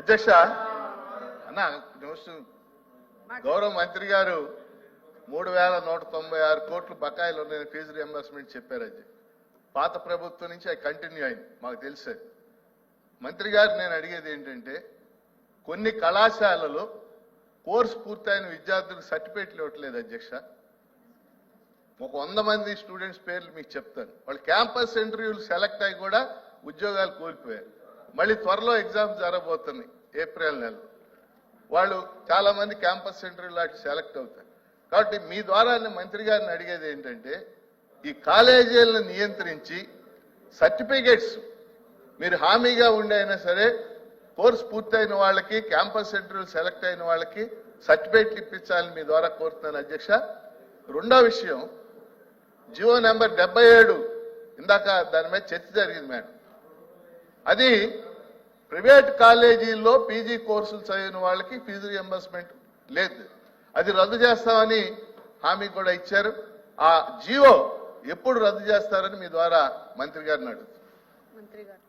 అధ్యక్ష అన్న నిమిషం. గౌరవ మంత్రి గారు మూడు వేల నూట తొంభై ఆరు కోట్లు బకాయిలు ఉన్నాయని ఫీజు రియంబర్స్మెంట్ చెప్పారు అది పాత ప్రభుత్వం నుంచి అది కంటిన్యూ అయింది మాకు తెలుసు. మంత్రి గారు నేను అడిగేది ఏంటంటే కొన్ని కళాశాలలు కోర్సు పూర్తయిన విద్యార్థులకు సర్టిఫికేట్లు ఇవ్వట్లేదు అధ్యక్ష. ఒక వంద మంది స్టూడెంట్స్ పేర్లు మీకు చెప్తాను. వాళ్ళు క్యాంపస్ ఇంటర్వ్యూలు సెలెక్ట్ అయ్యి కూడా ఉద్యోగాలు కోల్పోయారు. మళ్ళీ త్వరలో ఎగ్జామ్స్ జరగబోతుంది ఏప్రిల్ నెల వాళ్ళు చాలా మంది క్యాంపస్ ఇంటర్వ్యూలు అటు సెలెక్ట్ అవుతారు. కాబట్టి మీ ద్వారా నేను మంత్రి గారిని అడిగేది ఏంటంటే ఈ కాలేజీలను నియంత్రించి సర్టిఫికేట్స్ మీరు హామీగా ఉండే అయినా సరే కోర్స్ పూర్తయిన వాళ్ళకి క్యాంపస్ ఇంటర్వ్యూలు సెలెక్ట్ అయిన వాళ్ళకి సర్టిఫికేట్లు ఇప్పించాలని మీ ద్వారా కోరుతున్నాను అధ్యక్ష. రెండో విషయం జియో నెంబర్ డెబ్బై ఏడు ఇందాక దాని మీద చర్చ జరిగింది మేడం. అది ప్రైవేట్ కాలేజీల్లో పీజీ కోర్సులు చదివిన వాళ్ళకి ఫీజు రియంబర్స్మెంట్ లేదు. అది రద్దు చేస్తామని హామీ కూడా ఇచ్చారు. ఆ జియో ఎప్పుడు రద్దు చేస్తారని మీ ద్వారా మంత్రి గారిని అడుగుతారు మంత్రి గారు.